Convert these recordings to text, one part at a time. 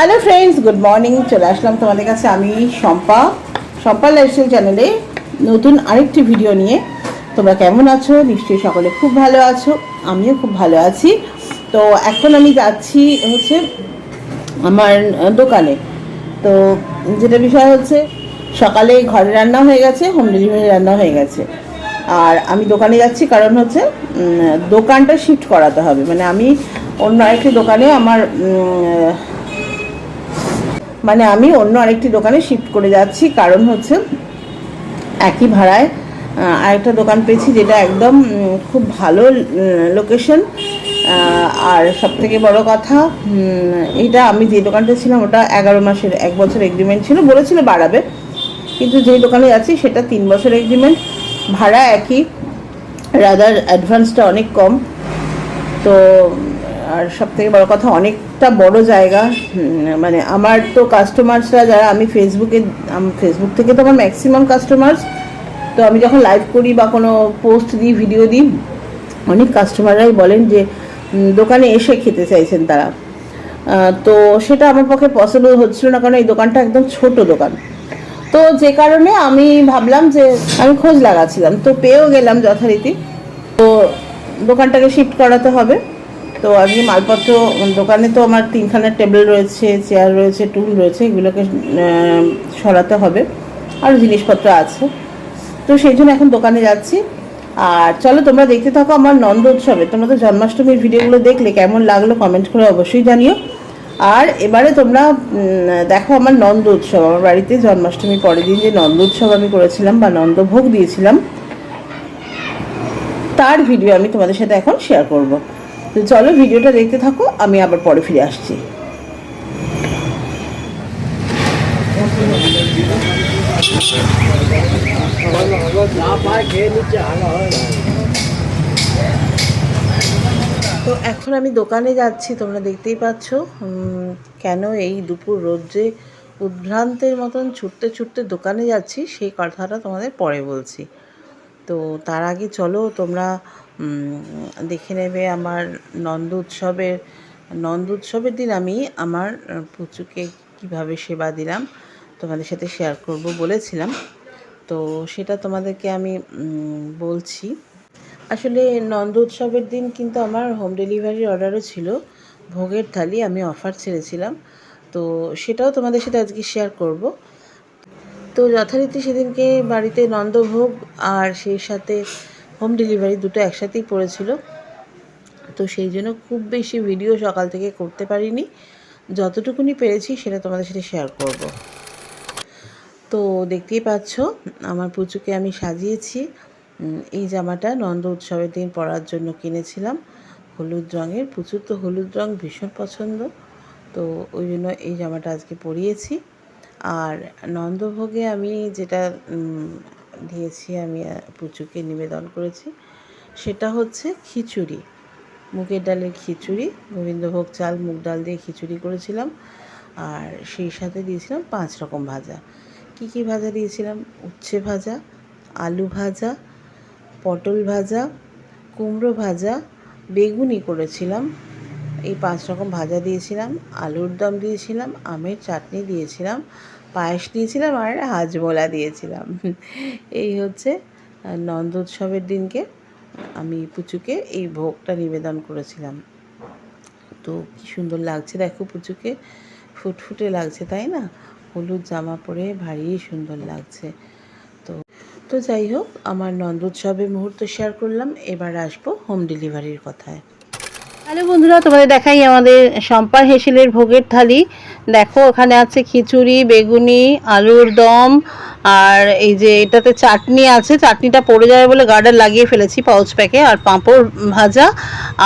Hello friends good morning চলে আসলাম তোমাদের কাছে। আমি শম্পা। শম্পা লাইফস্টাইল চ্যানেলে নতুন আরেকটি ভিডিও নিয়ে। তোমরা কেমন আছো? নিশ্চয়ই সকলে খুব ভালো আছো। আমিও খুব ভালো আছি। তো এখন আমি যাচ্ছি হচ্ছে আমার দোকানে। তো যেটা বিষয় হচ্ছে, সকালে ঘরে রান্না হয়ে গেছে হোম ডেলিভারি রান্না হয়ে গেছে। আর আমি দোকানে যাচ্ছি কারণ হচ্ছে দোকানটা শিফট করাতে হবে। মানে আমি অন্য আরেকটি দোকানে আমার মানে আমি অন্য আরেকটি দোকানে শিফট করে যাচ্ছি, কারণ হচ্ছে একই ভাড়ায় আরেকটা দোকান পেয়েছি যেটা একদম খুব ভালো লোকেশন আর সব থেকে বড় কথা এটা আমি যে দোকানটা ছিলাম ওটা এগারো মাসের, এক বছর এগ্রিমেন্ট ছিল, বলেছিল বাড়াবে। কিন্তু যে দোকানে যাচ্ছি সেটা তিন বছর এগ্রিমেন্ট ভাড়া একই রাদার অ্যাডভান্সটা অনেক কম। তো আর সব থেকে বড় কথা, অনেকটা বড় জায়গা মানে আমার তো কাস্টমার্সরা যারা, আমি ফেসবুকে ফেসবুক থেকে তো আমার ম্যাক্সিমাম কাস্টমার্স তো আমি যখন লাইভ করি বা কোনো পোস্ট দিই ভিডিও দিই, অনেক কাস্টমাররাই বলেন যে দোকানে এসে খেতে চাইছেন তারা। তো সেটা আমার পক্ষে পসিবল হচ্ছিল না, কারণ এই দোকানটা একদম ছোট দোকান। তো যে কারণে আমি ভাবলাম যে, আমি খোঁজ লাগাচ্ছিলাম। তো পেয়েও গেলাম যথারীতি। তো দোকানটাকে শিফট করাতে হবে। তো আজকে মালপত্র, দোকানে তো আমার তিনখানা টেবিল রয়েছে, চেয়ার রয়েছে, টুল রয়েছে, এগুলোকে সরাতে হবে। আরও জিনিসপত্র আছে। তো সেই জন্য এখন দোকানে যাচ্ছি। আর চলো তোমরা দেখতে থাকো আমার নন্দ উৎসবে। তোমরা তো জন্মাষ্টমীর ভিডিওগুলো দেখলে কেমন লাগল কমেন্ট করে অবশ্যই জানিও। আর এবারে তোমরা দেখো আমার নন্দ উৎসব। আমার বাড়িতে জন্মাষ্টমীর পরের দিন যে নন্দ উৎসব আমি করেছিলাম বা নন্দভোগ দিয়েছিলাম, তার ভিডিও আমি তোমাদের সাথে এখন শেয়ার করব। তো চলো ভিডিওটা দেখতে থাকো, আমি আবার পরে ফিরে আসছি। তো এখন আমি দোকানে যাচ্ছি, তোমরা দেখতেই পাচ্ছ। কেন এই দুপুর রোদ্রে উদ্ভ্রান্তের মতন ছুটতে ছুটতে দোকানে যাচ্ছি, সেই কথাটা তোমাদের পরে বলছি। তো তার আগে চলো, তোমরা দেখে নেবে আমার নন্দ উৎসবের নন্দ উৎসবের দিন আমি আমার পুচুকে কীভাবে সেবা দিলাম তোমাদের সাথে শেয়ার করব বলেছিলাম। তো সেটা তোমাদেরকে আমি বলছি। আসলে নন্দ উৎসবের দিন কিন্তু আমার হোম ডেলিভারির অর্ডারও ছিল। ভোগের থালি আমি অফার ছেড়েছিলাম। তো সেটাও তোমাদের সাথে আজকে শেয়ার করব। তো যথারীতি সেদিনকে বাড়িতে নন্দভোগ আর সেই সাথে হোম ডেলিভারি দুটো একসাথেই পড়েছিল। তো সেই জন্য খুব বেশি ভিডিও সকাল থেকে করতে পারিনি। যতটুকুনি পেরেছি সেটা তোমাদের সাথে শেয়ার করব। তো দেখতেই পাচ্ছ, আমার পুচুকে আমি সাজিয়েছি। এই জামাটা নন্দ উৎসবের দিন পরার জন্য কিনেছিলাম। হলুদ রঙের। প্রচুর তো হলুদ রঙ ভীষণ পছন্দ। তো ওই জন্য এই জামাটা আজকে পরিয়েছি। আর নন্দভোগে আমি যেটা দিয়েছি, আমি পুচুকে নিবেদন করেছি। সেটা হচ্ছে খিচুড়ি, মুগের ডালের খিচুড়ি, গোবিন্দভোগ চাল, মুগ ডাল দিয়ে খিচুড়ি করেছিলাম। আর সেই সাথে দিয়েছিলাম পাঁচ রকম ভাজা। কি কি ভাজা দিয়েছিলাম? উচ্ছে ভাজা, আলু ভাজা, পটল ভাজা, কুমড়ো ভাজা, বেগুনি করেছিলাম। এই পাঁচ রকম ভাজা দিয়েছিলাম, আলুর দম দিয়েছিলাম, আমের চাটনি দিয়েছিলাম পায়েস দিয়েছিলাম আর হাজমোলা দিয়েছিলাম। এই হচ্ছে আহ, নন্দ উৎসবের দিনকে আমি পুচুকে এই ভোগটা নিবেদন করেছিলাম। তো কি সুন্দর লাগছে দেখো পুচুকে ফুটফুটে লাগছে তাই না? হলুদ জামা পরে ভারী সুন্দর লাগছে। তো তো যাই হোক আমার নন্দোৎসবের মুহূর্ত শেয়ার করলাম এবার আসব হোম ডেলিভারির কথায়। হ্যালো বন্ধুরা, তোমাদের দেখাই আমাদের সম্পার হেসেলের ভোগের থালি। দেখো, ওখানে আছে খিচুড়ি, বেগুনি, আলুর দম, আর এই যে এটাতে চাটনি আছে। চাটনিটা পড়ে যাবে বলে গার্ডার লাগিয়ে ফেলেছি পাউচ প্যাকে, আর পাঁপড় ভাজা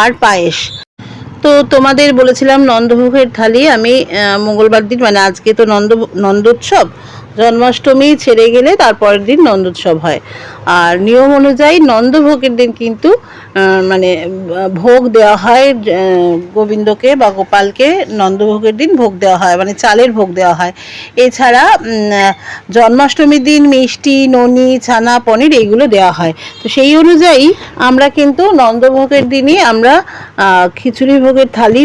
আর পায়েস। তো তোমাদের বলেছিলাম নন্দভোগের থালি, আমি মঙ্গলবার দিন মানে আজকে তো নন্দ, নন্দোৎসব জন্মাষ্টমী ছেড়ে গেলে তারপরের দিন নন্দোৎসব হয়। আর নিয়ম অনুযায়ী নন্দভোগের দিন কিন্তু মানে ভোগ দেওয়া হয় গোবিন্দকে বা গোপালকে নন্দভোগের দিন ভোগ দেওয়া হয় মানে চালের ভোগ দেওয়া হয়। এছাড়া জন্মাষ্টমীর দিন মিষ্টি, ননি, ছানা, পনির এইগুলো দেওয়া হয়। তো সেই অনুযায়ী আমরা কিন্তু নন্দভোগের দিনই আমরা খিচুড়ি ভোগের থালি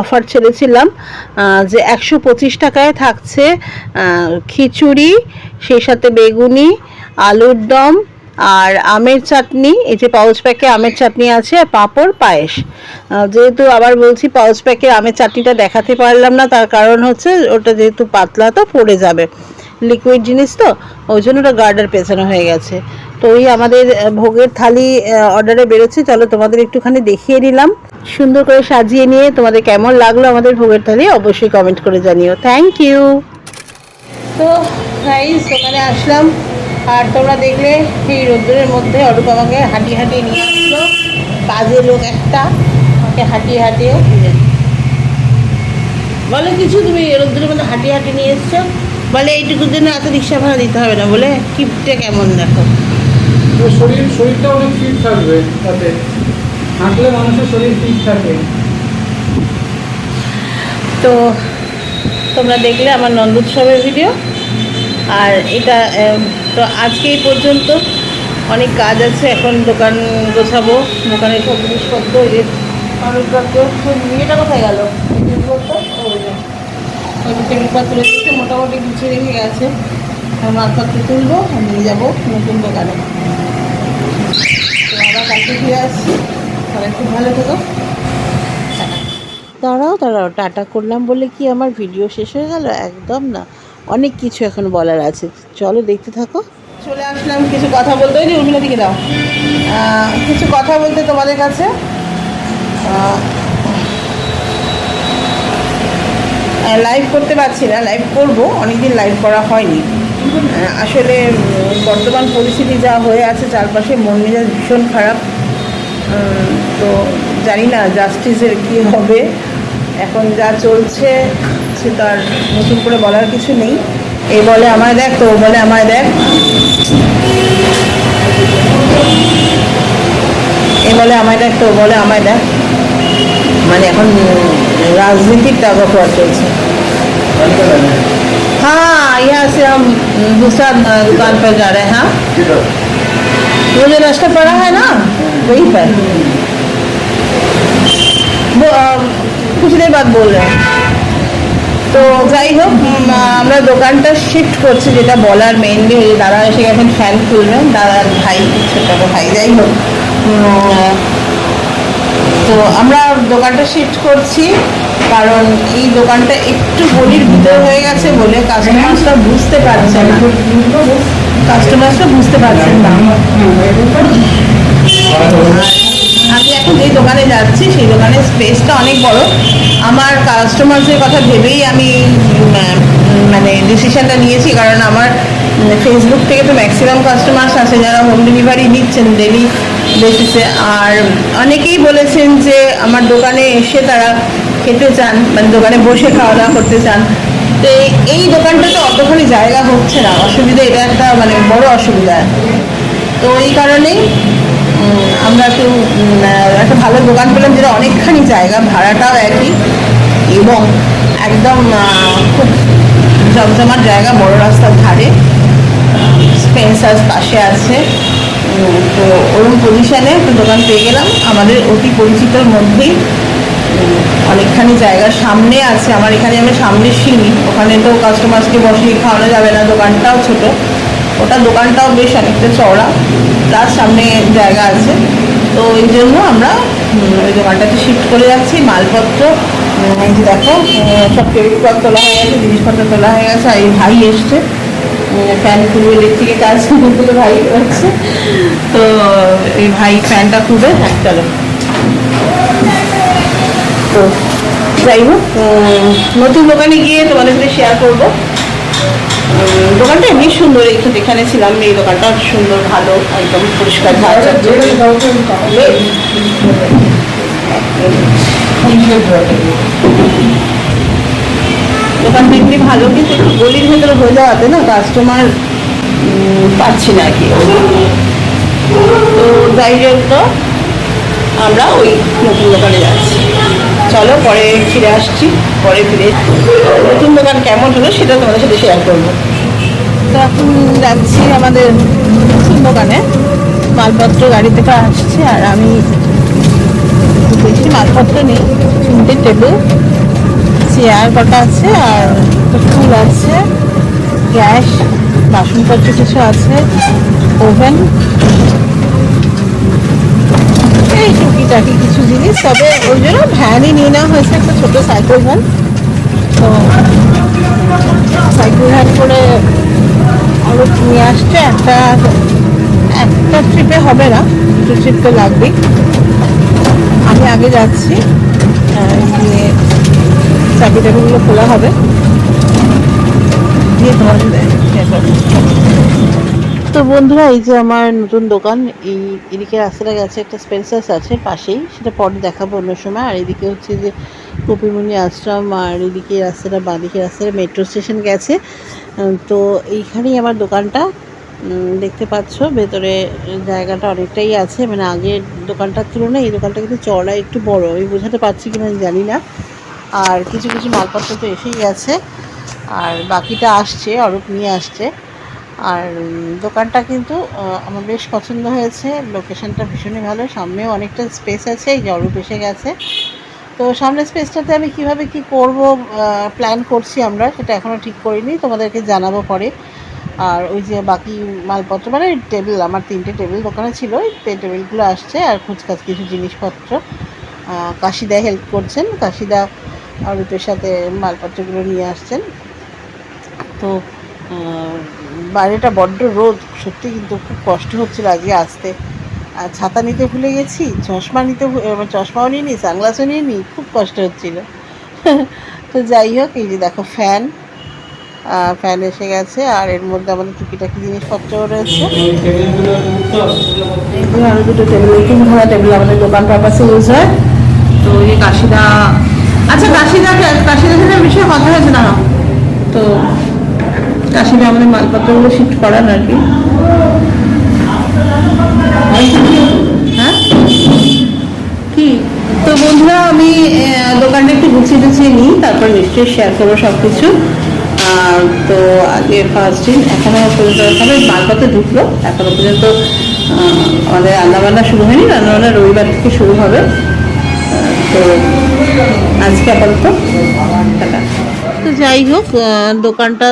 অফার ছেড়েছিলাম যে একশো পঁচিশ টাকায় থাকছে খিচুড়ি, সেই সাথে বেগুনি, আলুর দম আর আমের চাটনি। এই যে পাউচ প্যাকে আমের চাটনি আছে আর পাঁপড়, পায়েস। যেহেতু আবার বলছি পাউচ প্যাকে আমের চাটনিটা দেখাতে পারলাম না, তার কারণ হচ্ছে ওটা যেহেতু পাতলা, তো পড়ে যাবে লিকুইড জিনিস তো, ওই জন্য ওটা গার্ডার পেছানো হয়ে গেছে। তো ওই আমাদের ভোগের থালি অর্ডারে বেরোচ্ছে। চলো তোমাদের একটুখানি দেখিয়ে নিলাম। সুন্দর করে সাজিয়ে নিয়ে তোমাদের কেমন লাগল আমাদের ভোগের থালি অবশ্যই কমেন্ট করে জানিও। থ্যাংক ইউ তো গাইস দোকানে আসলাম। আর তোমরা দেখলে এই রোদ্দুরের মধ্যে অরূপ আমাকে হাঁটিয়ে হাঁটিয়ে নিয়ে আসলো। বাজে লোক একটা আমাকে হাঁটিয়ে হাঁটিয়ে বলে কিছু তুমি রোদ্দুরের মধ্যে হাঁটিয়ে হাঁটিয়ে নিয়ে এসছো? বলে এইটুকুর জন্য এত রিক্সা ভাড়া দিতে হবে না। বলে কিপটা কেমন দেখো। তো শরীর শরীরটা অনেক ফিট থাকবে তাতে। হাঁটলে মানুষের শরীর ফিট থাকে। তো তোমরা দেখলে আমার নন্দোৎসবের ভিডিও আর এটা তো আজকে এই পর্যন্ত। অনেক কাজ আছে, এখন দোকান গোছাবো। দোকানের সব জিনিসপত্র এই যে অনেকপত্র এটা কোথায় গেল? টেবিলপত্র তুলে মোটামুটি গুছিয়ে রেখে গেছে। মালপত্র তুলবো নিয়ে যাব নতুন দোকানে। তো আবার কালকে ফিরে আসছি। তাহলে খুব ভালো থেকো। দাঁড়াও দাঁড়াও, টাটা করলাম বলে কি আমার ভিডিও শেষ হয়ে গেল? একদম না। অনেক কিছু এখন বলার আছে। চলো দেখতে থাকো। চলে আসলাম, কিছু কথা বলতে যে উর্মিলা দিকে দাও কিছু কথা বলতে তোমাদের কাছে। লাইভ করতে পারছি না লাইভ করব, অনেকদিন লাইভ করা হয়নি। আসলে বর্তমান পরিস্থিতি যা হয়ে আছে, চারপাশে মন মেজাজ ভীষণ খারাপ। তো জানি না জাস্টিসের কি হবে। এখন যা চলছে সে তার নতুন করে বলার কিছু নেই এ বলে আমায় দেখ তো ও বলে আমায় দেখ এ বলে আমায় দেখ তো ও বলে আমায় দেখ মানে এখন উম, রাজনীতির টাকা চলছে हाँ यहाँ से हम दूसरा अ, दुकान पर जा रहे हैं हाँ वो जो रास्ता पड़ा है ना वहीं पर वो খুচরের বাদ বললেন তো যাই হোক আমরা দোকানটা শিফট করছি, যেটা বলার মেনলি দাদা এসে গেছেন ফ্যান খুলবেন দাদার ভাই ছোটো ভাই, যাই হোক। তো আমরা দোকানটা শিফট করছি, কারণ এই দোকানটা একটু গরির ভিতর হয়ে গেছে বলে কাস্টমার্সরা বুঝতে পারছে না। কাস্টমার্সরা বুঝতে পারছেন না। আমি এখন যেই দোকানে যাচ্ছি, সেই দোকানের স্পেসটা অনেক বড়। আমার কাস্টমার্সের কথা ভেবেই আমি মানে ডিসিশনটা নিয়েছি, কারণ আমার ফেসবুক থেকে তো ম্যাক্সিমাম কাস্টমার্স আছে যারা হোম ডেলিভারি নিচ্ছেন ডেলি বেসিসে আর অনেকেই বলেছেন যে আমার দোকানে এসে তারা খেতে চান মানে দোকানে বসে খাওয়া দাওয়া করতে চান। তো এই- এই দোকানটাতে অতখানি জায়গা হচ্ছে না। অসুবিধা, এটা একটা মানে বড় অসুবিধা। তো এই কারণেই আমরা আহ, একটা ভালো দোকান পেলাম যেটা অনেকখানি জায়গা ভাড়াটাও একই এবং একদম খুব জমজমাট জায়গা বড় রাস্তার ধারে। স্পেন্সার পাশে আছে। তো ওরকম পজিশনে একটা দোকান পেয়ে গেলাম। আমাদের অতি পরিচিতর মধ্যেই অনেকখানি জায়গা সামনে আছে। আমার এখানে আমি সামনে সিঁড়ি ওখানে তো কাস্টমার্সকে বসিয়ে খাওয়ানো যাবে না। দোকানটাও ছোট। ওটা দোকানটাও বেশ অনেকটা চওড়া। তার সামনে জায়গা আছে। তো এই জন্য আমরা ওই দোকানটাতে শিফট করে যাচ্ছি, মালপত্র এই যে দেখো সব টেবিলপত্র তোলা হয়ে গেছে, জিনিসপত্র তোলা হয়ে গেছে, আর এই ভাই এসছে। ফ্যান খুলবে ইলেকট্রিকের কাজ করতে ভাই হচ্ছে তো এই ভাই ফ্যানটা খুলবে হ্যাঁ চলো। তো যাই হোক নতুন দোকানে গিয়ে তোমাদের সাথে শেয়ার করব। দোকানটা এমনি সুন্দর এখানে ছিলাম এই দোকানটা সুন্দর ভালো একদম পরিষ্কার ঝাড় দোকানটা এমনি ভালো কিন্তু একটু গলির ভেতরে হয়ে যাওয়াতে না কাস্টমার পাচ্ছি না কি। তো যাই জন্য আমরা ওই নতুন দোকানে যাচ্ছি। চলো, পরে ফিরে আসছি, পরে ফিরে নতুন দোকান কেমন হলো সেটা তোমাদের সাথে শেয়ার করব। তো এখন যাচ্ছি আমাদের নতুন দোকানে, মালপত্র গাড়ি থেকে আসছে আর আমি বেশি মালপত্র নেই, তিনটে টেবিল চেয়ার কটা আছে আর ফুল আছে গ্যাস বাসনপত্র কিছু আছে ওভেন এই টুকিটাকি কিছু জিনিস তবে ওই জন্য ভ্যানই নিয়ে নেওয়া হয়েছে একটা ছোটো সাইকেল ভ্যান তো সাইকেল ভ্যান করে আরও নিয়ে আসছে, একটা একটা ট্রিপে হবে না, দুটো ট্রিপ তো লাগবেই আমি আগে যাচ্ছি গিয়ে চাবি টাবিগুলো খোলা হবে দিয়ে করব। তো বন্ধুরা, এই যে আমার নতুন দোকান, এই এদিকে রাস্তাটা গেছে, একটা স্পেন্সার্স আছে পাশেই, সেটা পরে দেখাবো অন্য সময়। আর এদিকে হচ্ছে যে কপিমুনি আশ্রম, আর এদিকে রাস্তাটা বাঁদিকে রাস্তাটা মেট্রো স্টেশন গেছে। তো এইখানেই আমার দোকানটা দেখতে পাচ্ছ, ভেতরে জায়গাটা অনেকটাই আছে। মানে আগের দোকানটার তুলনায় এই দোকানটা কিন্তু চড়া একটু বড়, আমি বোঝাতে পারছি কিনা জানি না। আর কিছু কিছু মালপত্র তো এসেই গেছে, আর বাকিটা আসছে, অরূপ নিয়ে আসছে। আর দোকানটা কিন্তু আমার বেশ পছন্দ হয়েছে। লোকেশনটা ভীষণই ভালো। সামনেও অনেকটা স্পেস আছে অরূপ এসে গেছে। তো সামনের স্পেসটাতে আমি কীভাবে কি করব প্ল্যান করছি আমরা, সেটা এখনও ঠিক করিনি। তোমাদেরকে জানাব পরে। আর ওই যে বাকি মালপত্র মানে টেবিল আমার তিনটে টেবিল দোকানে ছিল ওই টেবিলগুলো আসছে, আর খুচকাচ কিছু জিনিসপত্র। কাশিদা হেল্প করছেন। কাশিদা অরূপের সাথে মালপত্রগুলো নিয়ে আসছেন। তো বাইরেটা বড্ড রোদ, সত্যি কিন্তু খুব কষ্ট হচ্ছিল আজকে আসতে। আর ছাতা নিতে ভুলে গেছি, চশমা নিতে চশমাও নিয়ে নি সানগ্লাসও নিয়ে নি খুব কষ্ট হচ্ছিল। তো যাই হোক, এই যে দেখো ফ্যান ফ্যান এসে গেছে, আর এর মধ্যে আমাদের টুকিটাকি জিনিসপত্র রয়েছে। আরও দুটো টেবিল তিন ঘোড়া টেবিল আমাদের দোকান পারপাসে ইউজ হয়। তো এই কাশিদা আচ্ছা কাশিদা কাশিদার সাথে বিষয়ে কথা হয়েছে না তো কাশিদা আমাদের মালপত্রগুলো শিফট করান আর কি। হ্যাঁ? তো বন্ধুরা, আমি দোকানটা একটু গুছিয়ে টুছিয়ে নিই, তারপর নিশ্চয়ই শেয়ার করব সব কিছু আর তো আগে ফার্স্ট দিন, এখনও পর্যন্ত তবে মালপত্র ঢুকলো। এখনও পর্যন্ত আমাদের রান্নাবান্না শুরু হয়নি, রান্নাবান্না রবিবার থেকে শুরু হবে। তো আজকে আপাতত তো যাই হোক দোকানটা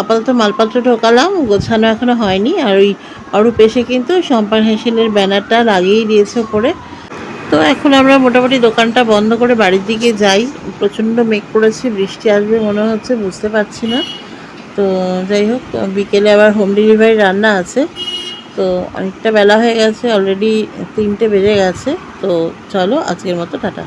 আপাতত মালপত্র ঢোকালাম, গোছানো এখনও হয়নি। আর ওই অরূপ এসে কিন্তু সম্পান হেসেলের ব্যানারটা লাগিয়েই দিয়েছে ওপরে। তো এখন আমরা মোটামুটি দোকানটা বন্ধ করে বাড়ির দিকে যাই। প্রচণ্ড মেঘ করেছে, বৃষ্টি আসবে মনে হচ্ছে, বুঝতে পারছি না। তো যাই হোক, বিকেলে আবার হোম ডেলিভারি রান্না আছে। তো অনেকটা বেলা হয়ে গেছে অলরেডি তিনটে বেজে গেছে। তো চলো, আজকের মতো টাটা।